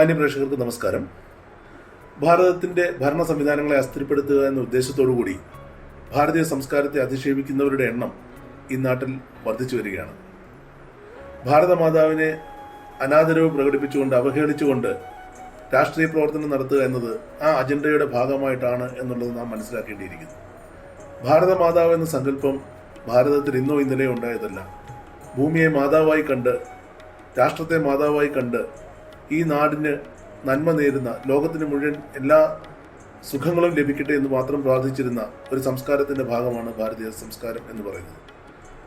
മാന്യ പ്രേക്ഷകർക്ക് നമസ്കാരം. ഭാരതത്തിന്റെ ഭരണ സംവിധാനങ്ങളെ അസ്ഥിരപ്പെടുത്തുക എന്ന ഉദ്ദേശത്തോടു കൂടി ഭാരതീയ സംസ്കാരത്തെ അധിക്ഷേപിക്കുന്നവരുടെ എണ്ണം ഈ നാട്ടിൽ വർദ്ധിച്ചു വരികയാണ്. ഭാരതമാതാവിനെ അനാദരവ് പ്രകടിപ്പിച്ചുകൊണ്ട് അവഹേളിച്ചുകൊണ്ട് രാഷ്ട്രീയ പ്രവർത്തനം നടത്തുക എന്നത് ആ അജണ്ടയുടെ ഭാഗമായിട്ടാണ് എന്നുള്ളത് നാം മനസ്സിലാക്കേണ്ടിയിരിക്കുന്നു. ഭാരതമാതാവ് എന്ന സങ്കല്പം ഭാരതത്തിൽ ഇന്നോ ഇന്നലെയോ ഉണ്ടായതല്ല. ഭൂമിയെ മാതാവായി കണ്ട് രാഷ്ട്രത്തെ മാതാവായി കണ്ട് ഈ നാടിന് നന്മ നേരുന്ന ലോകത്തിന് മുഴുവൻ എല്ലാ സുഖങ്ങളും ലഭിക്കട്ടെ എന്ന് മാത്രം പ്രാർത്ഥിച്ചിരുന്ന ഒരു സംസ്കാരത്തിന്റെ ഭാഗമാണ് ഭാരതീയ സംസ്കാരം എന്ന് പറയുന്നത്.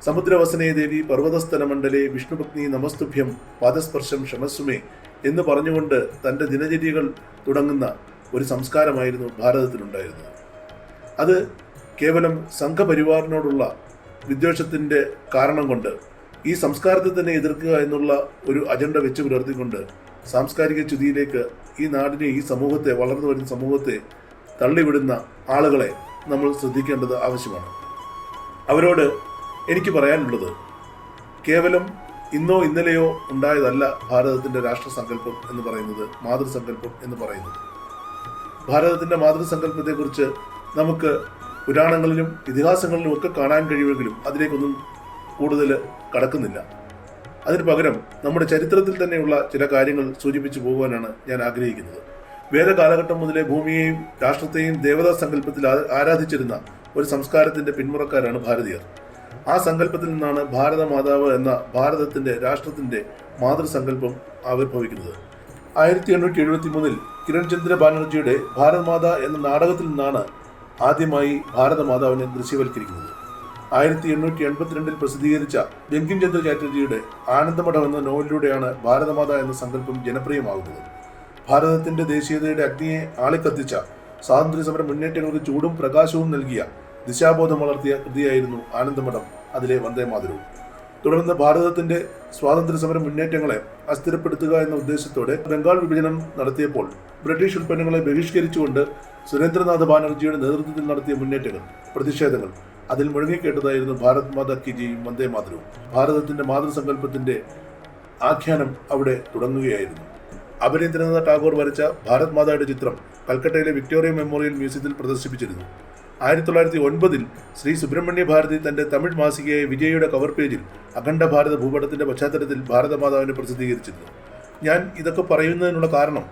സമുദ്രവസനേ ദേവി പർവതസ്ഥല വിഷ്ണുപത്നി നമസ്തുഭ്യം പാദസ്പർശം ക്ഷമസ്വമേ എന്ന് പറഞ്ഞുകൊണ്ട് തന്റെ ദിനചര്യകൾ തുടങ്ങുന്ന ഒരു സംസ്കാരമായിരുന്നു ഭാരതത്തിലുണ്ടായിരുന്നത്. അത് കേവലം സംഘപരിവാറിനോടുള്ള വിദ്വേഷത്തിന്റെ കാരണം കൊണ്ട് ഈ സംസ്കാരത്തെ തന്നെ എതിർക്കുക എന്നുള്ള ഒരു അജണ്ട വെച്ച് പുലർത്തിക്കൊണ്ട് സാംസ്കാരിക ചുതിയിലേക്ക് ഈ നാടിനെ ഈ സമൂഹത്തെ വളർന്നു വരുന്ന സമൂഹത്തെ തള്ളിവിടുന്ന ആളുകളെ നമ്മൾ ശ്രദ്ധിക്കേണ്ടത് ആവശ്യമാണ്. അവരോട് എനിക്ക് പറയാനുള്ളത് കേവലം ഇന്നോ ഇന്നലെയോ ഉണ്ടായതല്ല ഭാരതത്തിന്റെ രാഷ്ട്രസങ്കല്പം എന്ന് പറയുന്നത് മാതൃസങ്കല്പം എന്ന് പറയുന്നത്. ഭാരതത്തിന്റെ മാതൃസങ്കല്പത്തെക്കുറിച്ച് നമുക്ക് പുരാണങ്ങളിലും ഇതിഹാസങ്ങളിലും ഒക്കെ കാണാൻ കഴിയുമെങ്കിലും അതിലേക്കൊന്നും കൂടുതൽ കടക്കുന്നില്ല. അതിന് പകരം നമ്മുടെ ചരിത്രത്തിൽ തന്നെയുള്ള ചില കാര്യങ്ങൾ സൂചിപ്പിച്ചു പോകുവാനാണ് ഞാൻ ആഗ്രഹിക്കുന്നത്. വേദകാലഘട്ടം മുതലേ ഭൂമിയെയും രാഷ്ട്രത്തെയും ദേവതാ സങ്കല്പത്തിൽ ആരാധിച്ചിരുന്ന ഒരു സംസ്കാരത്തിന്റെ പിന്മുറക്കാരാണ് ഭാരതീയർ. ആ സങ്കല്പത്തിൽ നിന്നാണ് ഭാരതമാതാവ് എന്ന ഭാരതത്തിന്റെ രാഷ്ട്രത്തിന്റെ മാതൃസങ്കല്പം ആവിർഭവിക്കുന്നത്. ആയിരത്തി എണ്ണൂറ്റി എഴുപത്തി മൂന്നിൽ കിരൺചന്ദ്ര ബാനർജിയുടെ ഭാരതമാത എന്ന നാടകത്തിൽ നിന്നാണ് ആദ്യമായി ഭാരതമാതാവിനെ ദൃശ്യവൽക്കരിക്കുന്നത്. ആയിരത്തി എണ്ണൂറ്റി എൺപത്തിരണ്ടിൽ പ്രസിദ്ധീകരിച്ച ബങ്കിം ചന്ദ്ര ചാറ്റർജിയുടെ ആനന്ദമഠം എന്ന നോവലിലൂടെയാണ് ഭാരതമാത എന്ന സങ്കല്പം ജനപ്രിയമാകുന്നത്. ഭാരതത്തിന്റെ ദേശീയതയുടെ അഗ്നിയെ ആളിക്കത്തിച്ച സ്വാതന്ത്ര്യ സമര മുന്നേറ്റങ്ങൾക്ക് ചൂടും പ്രകാശവും നൽകിയ ദിശാബോധം വളർത്തിയ കൃതിയായിരുന്നു ആനന്ദമഠം അതിലെ വന്ദേ മാതൃവും. തുടർന്ന് ഭാരതത്തിന്റെ സ്വാതന്ത്ര്യ സമര മുന്നേറ്റങ്ങളെ അസ്ഥിരപ്പെടുത്തുക എന്ന ഉദ്ദേശത്തോടെ ബംഗാൾ വിഭജനം നടത്തിയപ്പോൾ ബ്രിട്ടീഷ് ഉൽപ്പന്നങ്ങളെ ബഹിഷ്കരിച്ചുകൊണ്ട് സുരേന്ദ്രനാഥ് ബാനർജിയുടെ നേതൃത്വത്തിൽ നടത്തിയ മുന്നേറ്റങ്ങൾ പ്രതിഷേധങ്ങൾ അതിൽ മുഴങ്ങിക്കേട്ടതായിരുന്നു ഭാരത് മാതാ കി ജിയും വന്ദേ മാതരവും. ഭാരതത്തിന്റെ മാതൃസങ്കല്പത്തിന്റെ ആഖ്യാനം അവിടെ തുടങ്ങുകയായിരുന്നു. അഭിനേന്ദ്രനാഥ് ടാഗോർ വരച്ച ഭാരത് മാതായുടെ ചിത്രം കൽക്കട്ടയിലെ വിക്ടോറിയ മെമ്മോറിയൽ മ്യൂസിയത്തിൽ പ്രദർശിപ്പിച്ചിരുന്നു. ആയിരത്തി തൊള്ളായിരത്തി ഒൻപതിൽ ശ്രീ സുബ്രഹ്മണ്യ ഭാരതി തന്റെ തമിഴ് മാസികയായ വിജയയുടെ കവർ പേജിൽ അഖണ്ഡ ഭാരത ഭൂപടത്തിന്റെ പശ്ചാത്തലത്തിൽ ഭാരതമാതാവിനെ പ്രസിദ്ധീകരിച്ചിരുന്നു. ഞാൻ ഇതൊക്കെ പറയുന്നതിനുള്ള കാരണം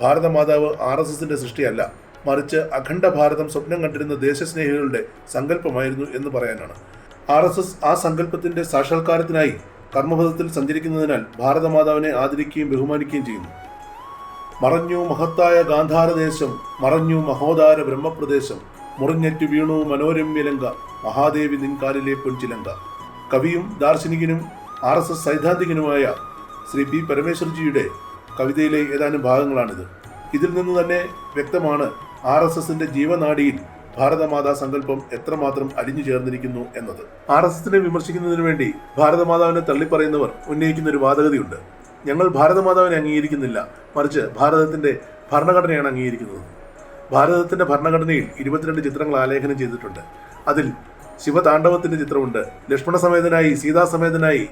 ഭാരതമാതാവ് ആർ എസ് എസിന്റെ സൃഷ്ടിയല്ല. മറിച്ച് അഖണ്ഡ ഭാരതം സ്വപ്നം കണ്ടിരുന്ന ദേശസ്നേഹികളുടെ സങ്കല്പമായിരുന്നു എന്ന് പറയാനാണ്. ആർ എസ് എസ് ആ സങ്കല്പത്തിന്റെ സാക്ഷാത്കാരത്തിനായി കർമ്മപഥത്തിൽ സഞ്ചരിക്കുന്നതിനാൽ ഭാരതമാതാവിനെ ആദരിക്കുകയും ബഹുമാനിക്കുകയും ചെയ്യുന്നു. മറഞ്ഞു മഹത്തായ ഗാന്ധാരദേശം മറഞ്ഞു മഹോദാര ബ്രഹ്മപ്രദേശം മുറിഞ്ഞറ്റു വീണു മനോരമ്യലങ്ക മഹാദേവി നിൻകാലിലെ പൊൻചിലങ്ക. കവിയും ദാർശനികനും ആർ എസ് എസ് സൈദ്ധാന്തികനുമായ ശ്രീ ബി പരമേശ്വർജിയുടെ കവിതയിലെ ഏതാനും ഭാഗങ്ങളാണിത്. ഇതിൽ നിന്ന് തന്നെ വ്യക്തമാണ് ആർ എസ് എസിന്റെ ജീവനാടിയിൽ ഭാരതമാതാ സങ്കല്പം എത്രമാത്രം അലിഞ്ഞു ചേർന്നിരിക്കുന്നു എന്നത്. ആർ എസ് എസിനെ വിമർശിക്കുന്നതിന് വേണ്ടി ഭാരതമാതാവിനെ തള്ളിപ്പറയുന്നവർ ഉന്നയിക്കുന്ന ഒരു വാദഗതിയുണ്ട്. ഞങ്ങൾ ഭാരതമാതാവിനെ അംഗീകരിക്കുന്നില്ല. മറിച്ച് ഭാരതത്തിന്റെ ഭരണഘടനയാണ് അംഗീകരിക്കുന്നത്. ഭാരതത്തിന്റെ ഭരണഘടനയിൽ ഇരുപത്തിരണ്ട് ചിത്രങ്ങൾ ആലേഖനം ചെയ്തിട്ടുണ്ട്. അതിൽ ശിവതാണ്ഡവത്തിന്റെ ചിത്രമുണ്ട്. ലക്ഷ്മണസമേതനായി സീതാസമേതനായി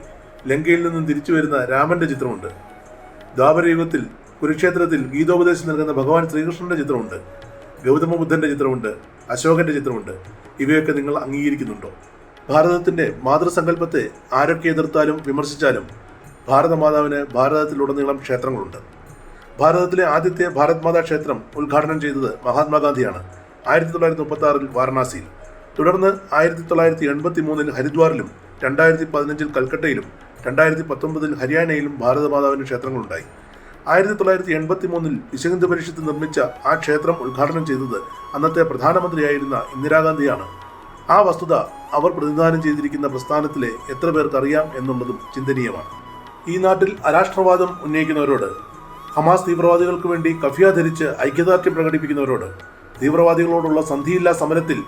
ലങ്കയിൽ നിന്നും തിരിച്ചു വരുന്ന രാമന്റെ ചിത്രമുണ്ട്. ദ്വാപരയുഗത്തിൽ കുരുക്ഷേത്രത്തിൽ ഗീതോപദേശം നൽകുന്ന ഭഗവാൻ ശ്രീകൃഷ്ണന്റെ ചിത്രമുണ്ട്. ഗൗതമ ബുദ്ധന്റെ ചിത്രമുണ്ട് അശോകന്റെ ചിത്രമുണ്ട്. ഇവയൊക്കെ നിങ്ങൾ അംഗീകരിക്കുന്നുണ്ടോ? ഭാരതത്തിന്റെ മാതൃസങ്കല്പത്തെ ആരൊക്കെ എതിർത്താലും വിമർശിച്ചാലും ഭാരതമാതാവിന് ഭാരതത്തിലുടനീളം ക്ഷേത്രങ്ങളുണ്ട്. ഭാരതത്തിലെ ആദ്യത്തെ ഭാരത് മാതാ ക്ഷേത്രം ഉദ്ഘാടനം ചെയ്തത് മഹാത്മാഗാന്ധിയാണ് ആയിരത്തി തൊള്ളായിരത്തി മുപ്പത്തി ആറിൽ വാരണാസിയിൽ. തുടർന്ന് ആയിരത്തി തൊള്ളായിരത്തി എൺപത്തി മൂന്നിൽ ഹരിദ്വാറിലും രണ്ടായിരത്തി പതിനഞ്ചിൽ കൽക്കട്ടയിലും രണ്ടായിരത്തി പത്തൊമ്പതിൽ ഹരിയാനയിലും ഭാരതമാതാവിന് ക്ഷേത്രങ്ങളുണ്ടായി. ആയിരത്തി തൊള്ളായിരത്തി എൺപത്തി മൂന്നിൽ വിശ്വഹിന്ദു പരിഷത്ത് നിർമ്മിച്ച ആ ക്ഷേത്രം ഉദ്ഘാടനം ചെയ്തത് അന്നത്തെ പ്രധാനമന്ത്രിയായിരുന്ന ഇന്ദിരാഗാന്ധിയാണ്. ആ വസ്തുത അവർ പ്രതിനിധാനം ചെയ്തിരിക്കുന്ന പ്രസ്ഥാനത്തിലെ എത്ര പേർക്ക് അറിയാം എന്നുള്ളതും ചിന്തനീയമാണ്. ഈ നാട്ടിൽ അരാഷ്ട്രവാദം ഉന്നയിക്കുന്നവരോട് ഹമാസ് തീവ്രവാദികൾക്ക് വേണ്ടി കഫിയ ധരിച്ച് ഐക്യദാർഢ്യം പ്രകടിപ്പിക്കുന്നവരോട് തീവ്രവാദികളോടുള്ള സന്ധിയില്ലാ സമരത്തിൽ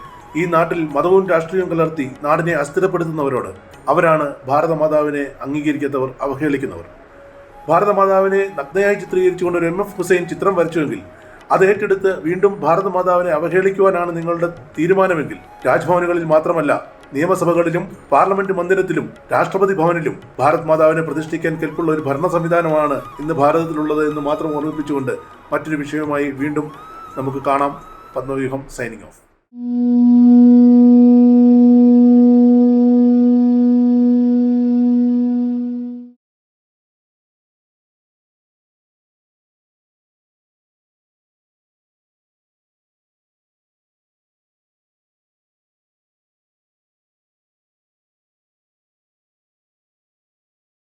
ഈ നാട്ടിൽ മതവും രാഷ്ട്രീയവും കലർത്തി നാടിനെ അസ്ഥിരപ്പെടുത്തുന്നവരോട് അവരാണ് ഭാരതമാതാവിനെ അംഗീകരിക്കാത്തവർ അവഹേളിക്കുന്നവർ. ഭാരതമാതാവിനെ നഗ്നയായി ചിത്രീകരിച്ചുകൊണ്ട് ഒരു എം എഫ് ഹുസൈൻ ചിത്രം വരച്ചുവെങ്കിൽ അത് ഏറ്റെടുത്ത് വീണ്ടും ഭാരതമാതാവിനെ അവഹേളിക്കുവാനാണ് നിങ്ങളുടെ തീരുമാനമെങ്കിൽ രാജ്ഭവനുകളിൽ മാത്രമല്ല നിയമസഭകളിലും പാർലമെന്റ് മന്ദിരത്തിലും രാഷ്ട്രപതി ഭവനിലും ഭാരത് മാതാവിനെ പ്രതിഷ്ഠിക്കാൻ കെൽപ്പുള്ള ഒരു ഭരണ സംവിധാനമാണ് ഇന്ന് ഭാരതത്തിലുള്ളത് എന്ന് മാത്രം ഓർമ്മിപ്പിച്ചുകൊണ്ട് മറ്റൊരു വിഷയവുമായി വീണ്ടും നമുക്ക് കാണാം. Padmavyuham signing off.